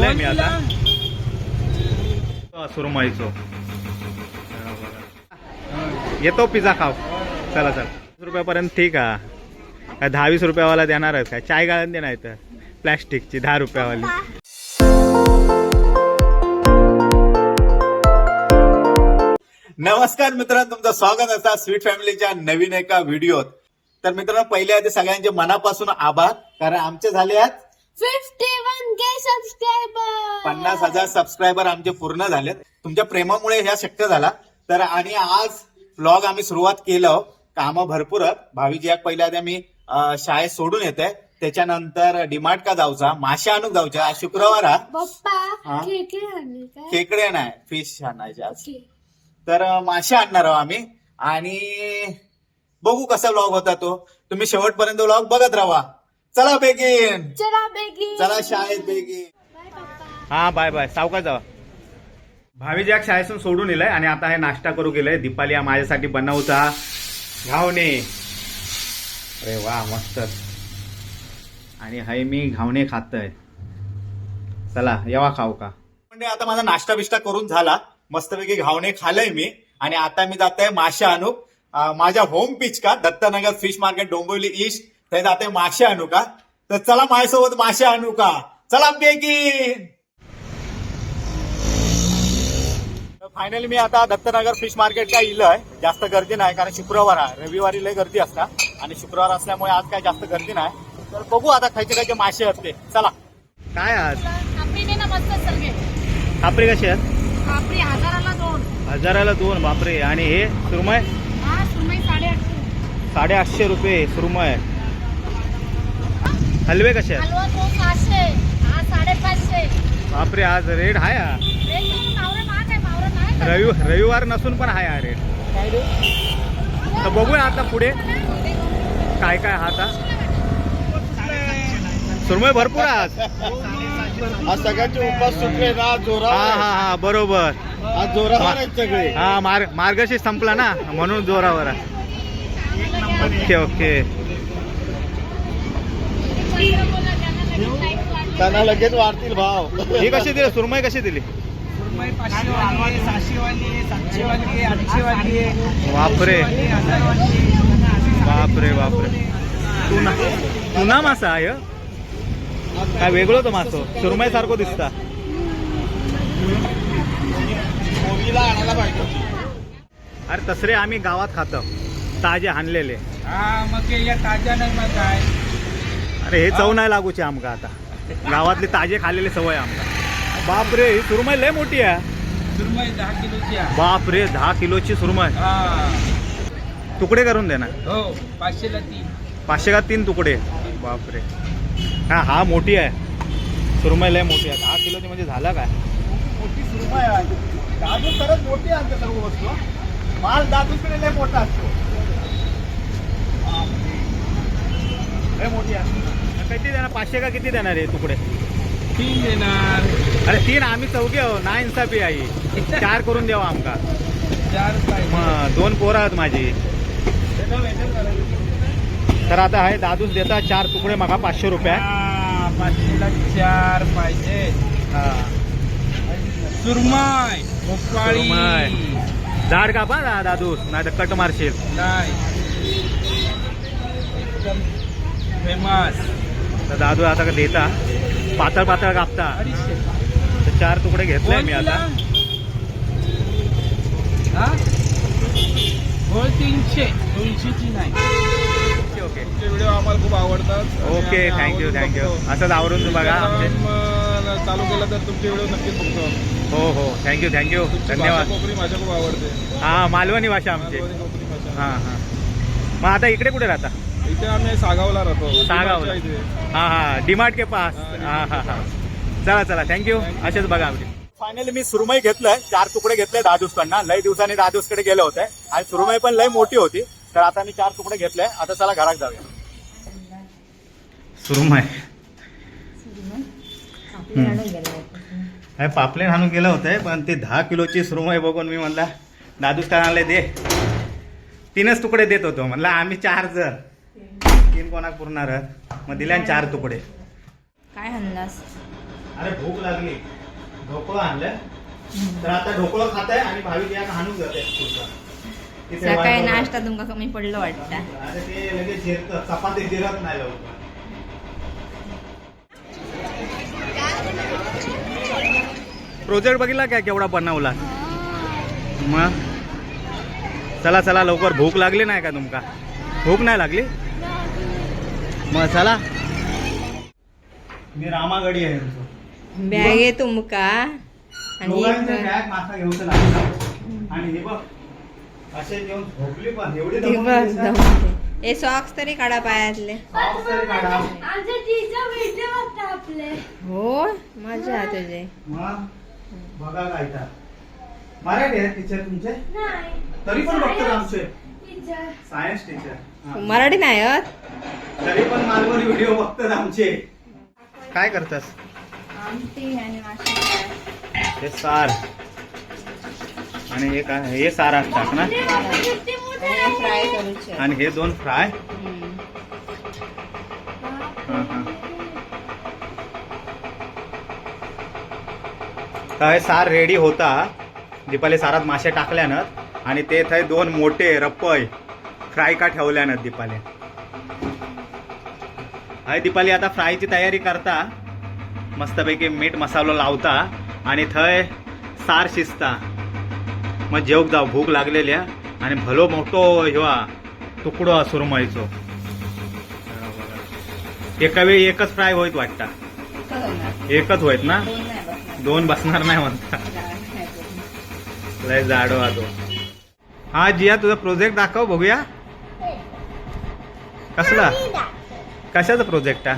घेतलाय मी आता. सुरमईचो येतो पिझ्झा खाव चला चला. वीस रुपयापर्यंत ठीक आहे. काय दहा वीस रुपयावाला देणारच काय? चाय गाळून देणार तर प्लॅस्टिकची दहा रुपयावाली. नमस्कार मित्रांनो तुमचं स्वागत असतं स्वीट फॅमिलीच्या नवीन एका व्हिडिओत. तर मित्रांनो पहिले आधी सगळ्यांचे मनापासून आभार कारण आमचे झाले आहेत फिफ्टी वन सबस्क्रायबर पन्नास हजार सबस्क्रायबर आमचे पूर्ण झालेत. तुमच्या प्रेमामुळे ह्या शक्य झाला. तर आणि आज ब्लॉग आम्ही सुरुवात केलं. कामं भरपूर आहेत. भावीजी एक पहिल्या आधी अं, शाळेत सोडून येते त्याच्यानंतर डिमार्ट का जाऊचा मासे आणूक जाऊच्या. आज शुक्रवार हा. पप्पा? खेकडे आणले काय खेकडे नाही फिश आणायचे आज. ओके. तर अं, मासे आणणार आहोत आम्ही. आणि बघू कसा ब्लॉग होता तो. तुम्ही शेवटपर्यंत ब्लॉग बघत राहा. चला बेगीन. चला बेगी चला शाळेत बेगीन. हा बाय बाय. सावकाश जावा. भावी आज शाळेतून सोडून येलंय आणि आता हे नाश्ता करू गेलंय दीपाली हा माझ्यासाठी बनवता. घावणे अरे वा मस्त. आणि हाय मी घावणे खातय. चला येवा खाऊ का? म्हणजे आता माझा नाश्ता बिष्टा करून झाला. मस्तपैकी घावणे खाल्लंय मी. आणि आता मी जात आहे मासे आणू अं, माझ्या होम पिच का? Dattanagar fish market Dombivli east ते जाते मासे आणू का? तर चला माझ्यासोबत मासे आणू का? चला बेगीन फायनली मी आता दत्तनगर फिश मार्केट काय इलंय जास्त गर्दी नाही कारण शुक्रवार आहे. रविवारी लय गर्दी असता. आणि शुक्रवार असल्यामुळे आज काय जास्त गर्दी नाही. तर बघू आता खायचे खायचे मासे असते. चला. काय आज? खापरे कसे आहेत हजाराला दोन. हजाराला दोन बापरे. आणि हे सुरमय? हा साडे आठशे रुपये सुरमय. हलवे कसे आहेत? हलवा तो सहाशे हा साडेपाचशे बापरे आज रेट आहे हा. एक दोन मावरे महाग आहे मावरे नाही का? रवि रविवार नसून पण आहे हा रेट. तर बघूया आता पुढे. काय काय हा आता? सुरमय भरपूर आहे आज. आज सगळ्यांचे उपास सुटले ना हा जोरावर हा हा बरोबर. आज जोरावर आहेत सगळे. हा मार्ग मार्गशीर्ष संपला ना म्हणून जोरावर आहे. Okay okay. त्यांना लगेच वाढतील भाव. ही कशी दिली? सुरमई कशी दिली? पाचशे वाली आहे सहाशे वाली आहे सातशे वाली आहे आठशे वाली आहे बापरे आहे बापरे. बापरे तुना तुना मासा आहे हं? काय वेगळं तो मासो? सुरमई सारखं दिसता. मुलीला आणायला पाहिजे. अरे तसरे आम्ही गावात खातो. ताजे हाणलेले. हा मग ते या ताज्या नाही मग काय अरे हे चव नाही लागूचे आमका आता. गावातले ताजे खाल्लेले सवय आमका बापरे ही सुरमई लय मोठी आहे. सुरमई दहा किलोची आहे. बापरे दहा किलोची सुरमई. हा. तुकडे करून दे ना. हो पाचशेला तीन. पाचशे का तीन तुकडे. बापरे. हा हा मोठी आहे. सुरमई लय मोठी आहे. दहा किलोची म्हणजे झालं काय? मोठी सुरमई आहे. दादू खरंच मोठी आहे सर्व वस्तू माल दादूकडे लय मोठा असतो. लय मोठी आहे. किती देणार? पाचशे का किती देणार आहे तुकडे? तीन देणार. अरे तीन आम्ही चौघे आहो. ना इन्साफी आई. चार करून द्यावा आमका. चार मग दोन पोरं आहेत माझी. तर आता आहे दादूच देता चार तुकडे मागा पाचशे रुपये. हा, पाचशेला चार पाहिजे. हा. सुरमई भोपाळी. झाड कापा ना दादूस नाही तर कट मारशील. नाही. फेमस तर दादू आता का देता. पातळ पातळ कापता. तर चार तुकडे घेतले मी आता. हा? तीनशे. दोनशेची नाही. ओके व्हिडिओ आम्हाला खूप आवडतात ओके थँक्यू थँक्यू. असंच आवरून बघा Instagram, अं, चालू केलं तर तुमचे व्हिडिओ नक्कीच बघतो हो हो थँक्यू थँक्यू धन्यवाद कोकणी माझ्या खूप आवडते हा मालवणी भाषा. आमची हा हा. मग आता इकडे कुठे राहता? इथे आम्ही सागावला राहतो. सागावला. हा हा. डीमार्ट के पास. हा हा हा चला चला. थँक्यू असेच बघा आमची फायनली मी सुरमई घेतलंय. चार तुकडे घेतले दादूसकडनं. लय दिवसांनी दादूसकडे गेले होते. आणि सुरमई पण लय मोठी होती. तर आता मी चार तुकडे घेतले. आता चला घरात जाऊया. सुरमई. पापलेट आणून गेलं होतं. पण ते दहा किलोची सुरमई बघून मी म्हणला दादूस दे. तीनच तुकडे देत होतो. म्हणलं आम्ही चार जण. तीन कोणाक पुरणार मग दिल्या चार तुकडे. काय हल्लास? अरे भूक लागली. ढोकळं आणलं. तर आता ढोकळं खात आहे आणि भावी या हाणून जाते सकाळी नाश्ता तुमका कमी पडलो वाटतं. अरे ते लगेच जिरतं. चपाती जिरत नाही लवकर. प्रोजेक्ट बघितला काय केवढा बनवला? मग? चला चला लवकर. भूक लागली नाही का तुमका? भूक नाही लागली? मग चला. मी रामागडी आहे. बॅग आहे तुमका. आणि दोघांचे एक- बॅग मासा घेऊन लागला आणि हे बघ असे घेऊन झोपली पण एवढी हे दिसतात. दमते. हे सॉक्स तरी काढा पायातले. पाऊस तरी काढा. हो मजा तुझे. मग बघा काय तर. मराठी आहे टीचर तुमचे? तरी पण बघतात आमचे. सायन्स टीचर मराठी नाही आहेत तरी पण मालवणी व्हिडिओ बघतात आमचे. काय करतास? आमटी आणि मासे. हे सार. आणि हे काय हे सार असतात ना? आणि हे दोन फ्राय. हा, हा. हे सार रेडी होता. दीपाली सारात मासे टाकल्यानं आणि ते थंय दोन मोठे रप्पय फ्राय का ठेवल्यानं दीपाली? हाय दीपाली आता फ्रायची तयारी करता. मस्तपैकी मीठ मसालो लावता आणि थंय सार शिजता. मग जेवक जाऊ भूक लागलेली आहे. आणि भलो मोठो ह्यो तुकडो सुरमईचो. एका वेळी एकच फ्राय होईत वाटता? एकच होईत ना? दोन बसणार. नाही म्हणता. लय जाडो हा तो. हा जिया तुझा प्रोजेक्ट दाखव बघूया. कसला? कशाचा प्रोजेक्ट हा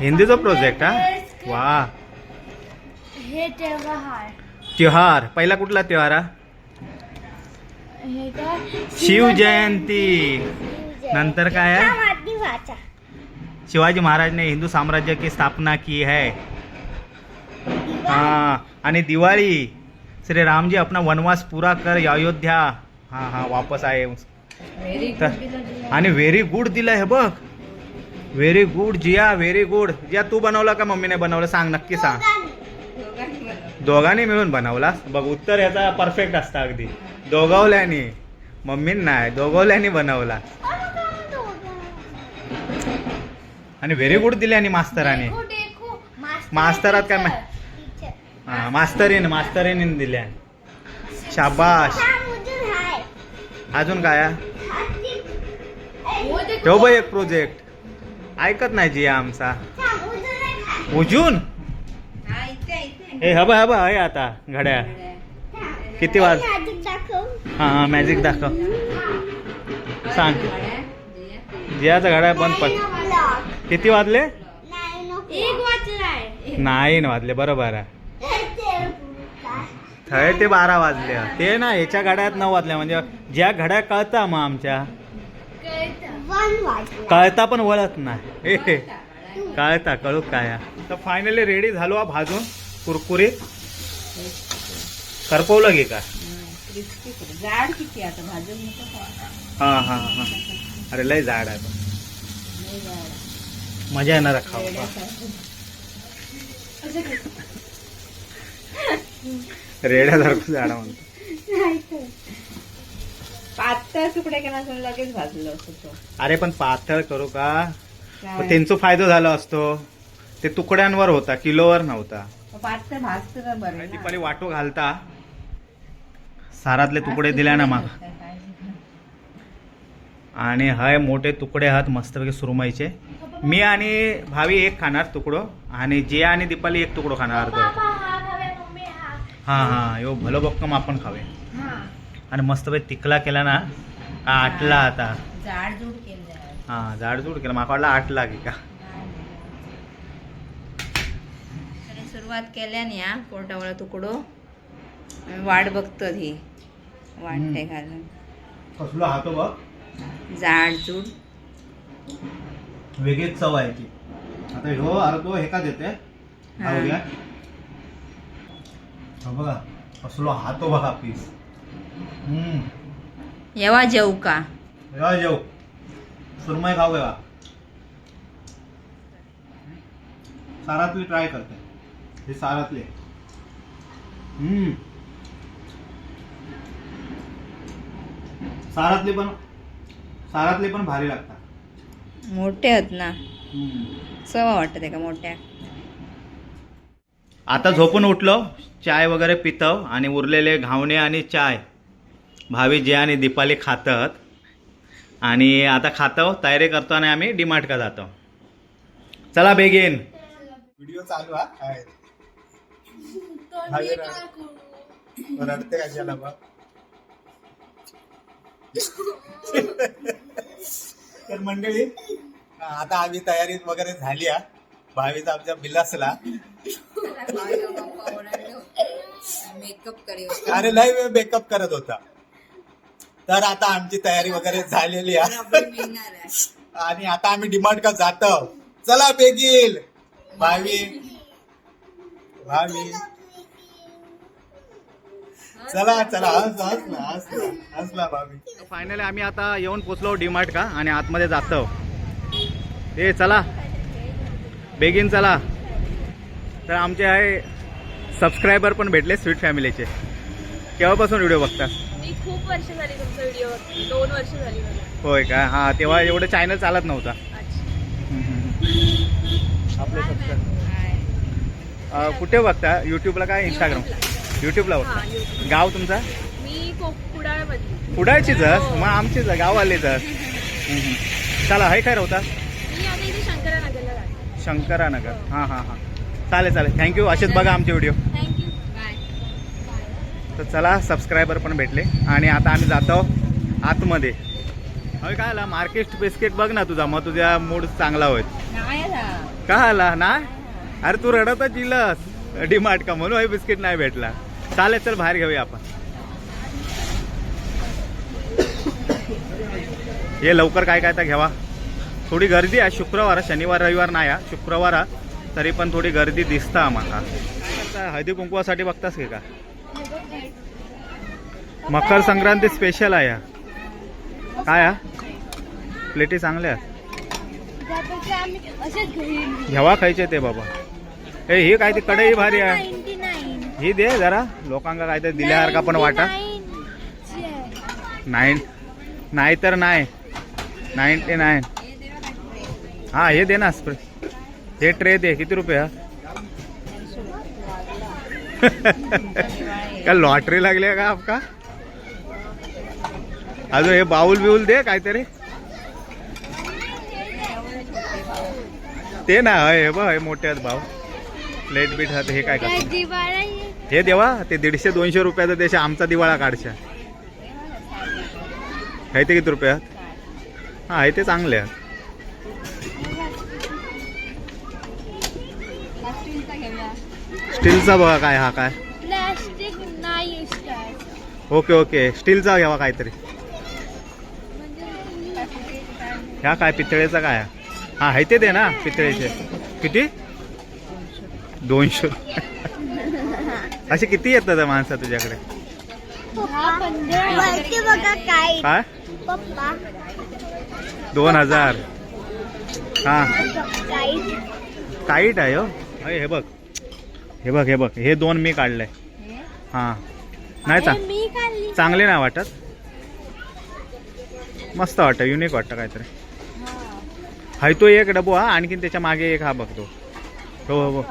हिंदीचा प्रोजेक्ट हा वा. हे त्योहार. पहिला कुठला त्योहार हा हे काय? शिव जयंती नंतर काय आहे शिवाजी महाराज ने हिंदू साम्राज्य की स्थापना की है? हाँ. आणि दिवाळी. श्री राम जी अपना वनवास पूरा कर अयोध्या. हा हा वापस आए. Very तर- दिलं. आणि व्हेरी गुड दिलंय हे बघ. Very good Jiya very good Jiya तू बनवलं का मम्मीने बनवलं? सांग नक्की सांग. दोघांनी मिळून बनवला. बघ उत्तर याचा परफेक्ट असतं अगदी. दोघवल्यानी. मम्मीन नाही दोघवल्यानी बनवला. आणि व्हेरी गुड दिले आणि मास्तराने मास्तरात काय मा- हा मास्तरीन मास्तरीने दिल्या. शाबाश अजून काय? ठेव बघ एक प्रोजेक्ट ऐकत नाही जिया आमचा. उजून? हा, हबा हबा आहे आता घड्या. किती वाज? हा हा मॅजिक दाखव. सांग. जिया. जियाचा घड्या बंद पड. किती वाजले? नाईन वाजले बरोबर आहे. थंय ते बारा वाजले ते ना याच्या घड्यात नऊ वाजल्या म्हणजे ज्या घड्या कळता मग आमच्या कळता पण वळत नाही. कळता कळू काय. तर फायनली रेडी झालो हा भाजून कुरकुरीत करपवलं गे का. जाड किती आता भाजून? हा हा हा अरे लय जाड आहे. मजा येणार खाऊ रेड्यासारखं. झाड म्हणतो. पातळ तुकडे केला असून लगेच भाजलं असं तो. अरे पण पातळ करू का? मग त्यांचा फायदा झाला असतो. ते तुकड्यांवर होता किलोवर नव्हता. पातळ भाजतं बरं वाटो घालता? सारातले तुकडे दिल्या ना मग. आणि हय मोठे तुकडे आहात मस्तपैकी सुरमईचे. मी आणि भावी एक खाणार तुकडो आणि जे आणि दीपाली एक तुकडो खाणार अर्ध हा हा यो भलो बक्कम आपण खावे. आणि मस्तपैकी तिकला केला ना का आटला आता. हा जाडजूड केला. माका वाटला आटला की का. आणि सुरुवात केल्याने या पोटावर तुकडो. वाट बघतो ही. वाटते घालून. कसलो हातो बघ. जाड जूड वेगळीच चव आहे ती. आता ह्यो अर्धो हे का देते. हा हा. हा बघा कसलो हातो बघा पीस हम्म. येवा जेऊ का? या जेव सुरमई खाऊ का सारातली ट्राय करते. हे सारातले. हम्म. सारातले पण सारातले पण भारी लागतात. मोठे आहेत ना. हम्म. चव वाटते का मोठ्या? आता झोपून उठलो चाय वगैरे पितो आणि उरलेले घावणे आणि चाय. भावी जे आणि दीपाली खातात. आणि आता खातो तयारी करतो आणि आम्ही डिमार्ट का जातो. चला बेगीन व्हिडिओ चालू हा काय? रडते कशाला तर मंडळी आता आम्ही तयारी वगैरे झाली हा. भावीचा आमच्या बिलासला. मेकअप अरे लय वेळ मेकअप करत होता. तर आता आमची तयारी वगैरे झालेली आहे. आणि आता आम्ही डिमांड का जातो. चला बेगील. भावी. भावी. चला चला हसला भावी. फायनली आम्ही आता येऊन पोचलो डिमार्ट का? आणि आतमध्ये जातो. ते चला. बेगीन चला. तर आमचे आहे सबस्क्रायबर पण भेटले स्वीट फॅमिलीचे केव्हापासून व्हिडिओ बघता? मी खूप वर्ष झाली तुमचा व्हिडिओ बघते दोन वर्ष झाली मला. होय का? हां तेव्हा एवढं चॅनल चालत नव्हता. आपले सबस्क्रायबर कुठे बघता? यूट्यूबला काय इंस्टाग्राम यूट्यूबला बघता. हा YouTube. गाव तुमचा? मी कुडाळमधली. कुडाळचीच मग आमचीच गाववालीच चला हाय काय होता मी आता इथे शंकरनगरला राहते. शंकरानगर. हां हां हां. चालेल चालेल. थँक्यू असेच बघा आमचे व्हिडिओ तर चला सबस्क्रायबर पण भेटले. आणि आता आम्ही जातो आतमध्ये. होय काय आला? मार्केट बिस्किट बघ ना तुझा. मग तुझा मूड चांगला होईल. का आला? ना अरे तू रडतच दिलंस डिमार्ट का म्हणून? हे बिस्किट नाही भेटला. चालेल चल बाहेर घेऊया आपण. हे लवकर काय काय तर घ्यावा थोडी गर्दी आहे. शुक्रवार शनिवार रविवार नाही शुक्रवार. तरी पण थोडी गर्दी दिसतं आम्हाला. हळदी कुंकवासाठी बघतास की का? मकर संक्रांती स्पेशल आहे. काय हा? प्लेटी चांगल्या घ्यावा खायचे ते बाबा. ए ही काय ती कढई भारी आहे. ही दे जरा. लोकांका काय ते दिल्यासारखा पण वाटा. नाईन. नाही तर नाही. Ninety nine. हा हे दे ना स्प्रे हे ट्रे दे किती रुपये हा? का लॉटरी लागली आहे का आपका? अजून हे बाऊल बिऊल दे काहीतरी. ते ना हे बघ हे मोठे आहेत भाऊ. प्लेट बीट हात हे काय करतात? हे देवा ते दीडशे दोनशे रुपयाचा देश आमचा दिवाळा काढशा. हे ते किती रुपयात हा हे ते चांगले आहेत. स्टीलचा बघा काय हा काय? प्लास्टिक नाही करायचं. Okay okay. स्टीलचा घ्यावा काहीतरी. ह्या काय पितळेचा काय? आहे? हा हे ते दे ना पितळेचे. किती? दोनशे. असे किती येतात माणसं तुझ्याकडे? हा पंधरा. बघा काय. काय? पप्पा. दोन हजार. हा. टाईट आहे हो. अय, हे बघ. हे बघ हे बघ. हे दोन मी काढलंय. हा? नाही चांग चांगले नाही वाटत. मस्त वाटतं युनिक वाटतं काहीतरी. हाय तो एक डबो हा. आणखीन त्याच्यामागे एक हा बघतो हो हो हो.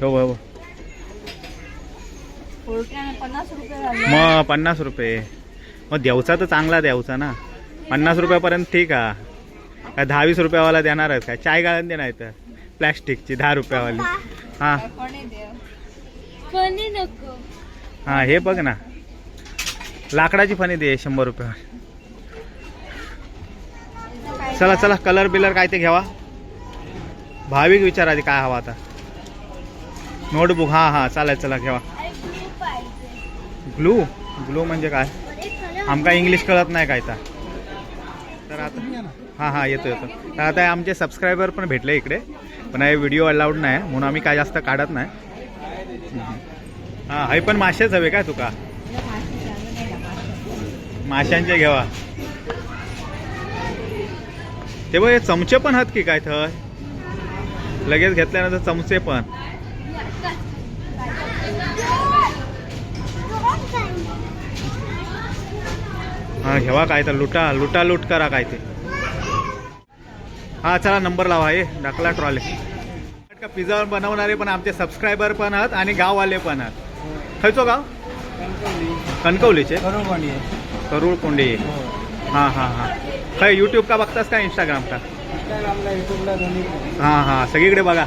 हो हो हो. पन्नास रुपये मग पन्नास रुपये. मग द्यावचा तर चांगला द्यावचा ना. पन्नास रुपयापर्यंत ठीक आहे. काय दहा वीस रुपयावाला देणार आहेत काय? चाय गाळण देणार तर प्लॅस्टिकची दहा रुपयावाली. हां. फणी नको. हां हे बघ ना. लाकडाची फणी दे शंभर रुपये. चला चला कलर बिलर काय ते घ्यावा. भाविक विचार आधी काय हवा आता. नोटबुक हां हां चालेल चला पाहिजे ग्लू ग्लू म्हणजे काय? आमका इंग्लिश कळत नाही काय तर तर आता हां हां येतो येतो. तर आता आमचे सबस्क्रायबर पण भेटले इकडे. पण हे व्हिडिओ अलाउड नाही म्हणून आम्ही काय जास्त काढत नाही. हां हे पण मासेच हवे काय तुका? माशांचे घेवा. ते बघ हे चमचे पण आहेत की काय थंय लगेच घेतल्यानंतर चमचे पण. हा घेवा काय तर लुटा लुटा लूट करा काय ते. हा चला नंबर लावा हे ढकला ट्रॉले का पिझ्झा बनवणारे पण आमचे सबस्क्रायबर पण आहेत आणि गाववाले पण आहेत. खयचो गाव? कणकवलीचे. करूळ कोंडे हा. हा हा काय युट्यूब का बघतास का इंस्टाग्राम का? हा हा. सगळीकडे बघा.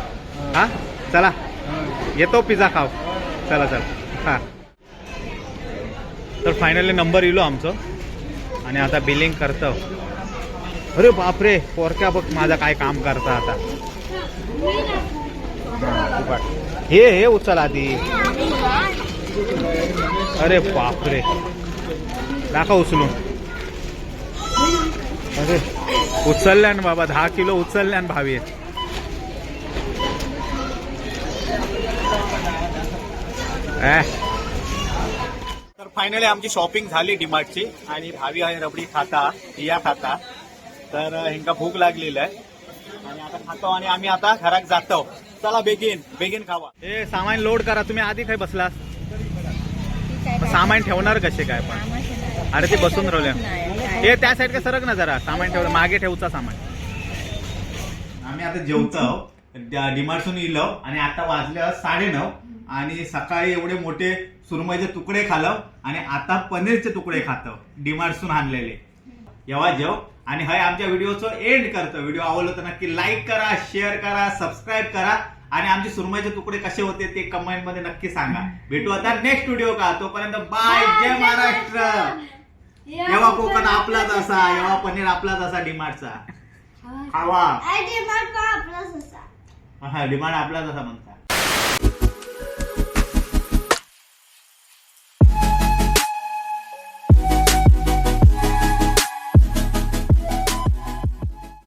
हा? चला. येतो पिझ्झा खाव चला चला. हा. तर फायनली नंबर इलो आमचं. आणि आता बिलिंग करतो. अरे बापरे पोरक्या बघ माझा काय काम करता आता. हे हे उचल आधी. अरे बापरे. दाखव उचलून. अरे उचलल्या ना बाबा दहा किलो उचलल्या ना भावी तर फायनली आमची शॉपिंग झाली डिमार्टची आणि भावी आहे रबडी खाता या खाता. तर ह्यांका भूक लागलेली आहे. आणि आता खातो आणि आम्ही आता घरात जातो. चला बेगीन बेगीन खावा. हे सामान लोड करा. तुम्ही आधी काय बसलास सामान ठेवणार कसे काय पण? अरे ते बसून राहिले हे त्या साईड का सरक ना जरा. सामान ठेवलं. मागे ठेवचा सामान. आम्ही आता जेवतो. डिमार्टसून इलो. आणि आता वाजले साडे नऊ आणि सकाळी एवढे मोठे सुरमईचे तुकडे खालो. आणि आता पनीरचे तुकडे खातो. डिमार्टसून आणलेले. येवा जेव. आणि हय आमच्या व्हिडिओचं एंड करतो. व्हिडिओ आवडलं तर नक्की लाईक करा शेअर करा सबस्क्राईब करा. आणि आमचे सुरमईचे तुकडे कसे होते ते कमेंटमध्ये नक्की सांगा. भेटू आता नेक्स्ट व्हिडिओ का? तोपर्यंत बाय जय महाराष्ट्र. येवा कोकण आपलाच असा येवा पनीर आपलाच असा डिमार्टचा. खावा. हा डिमांड आपलाच असा म्हणता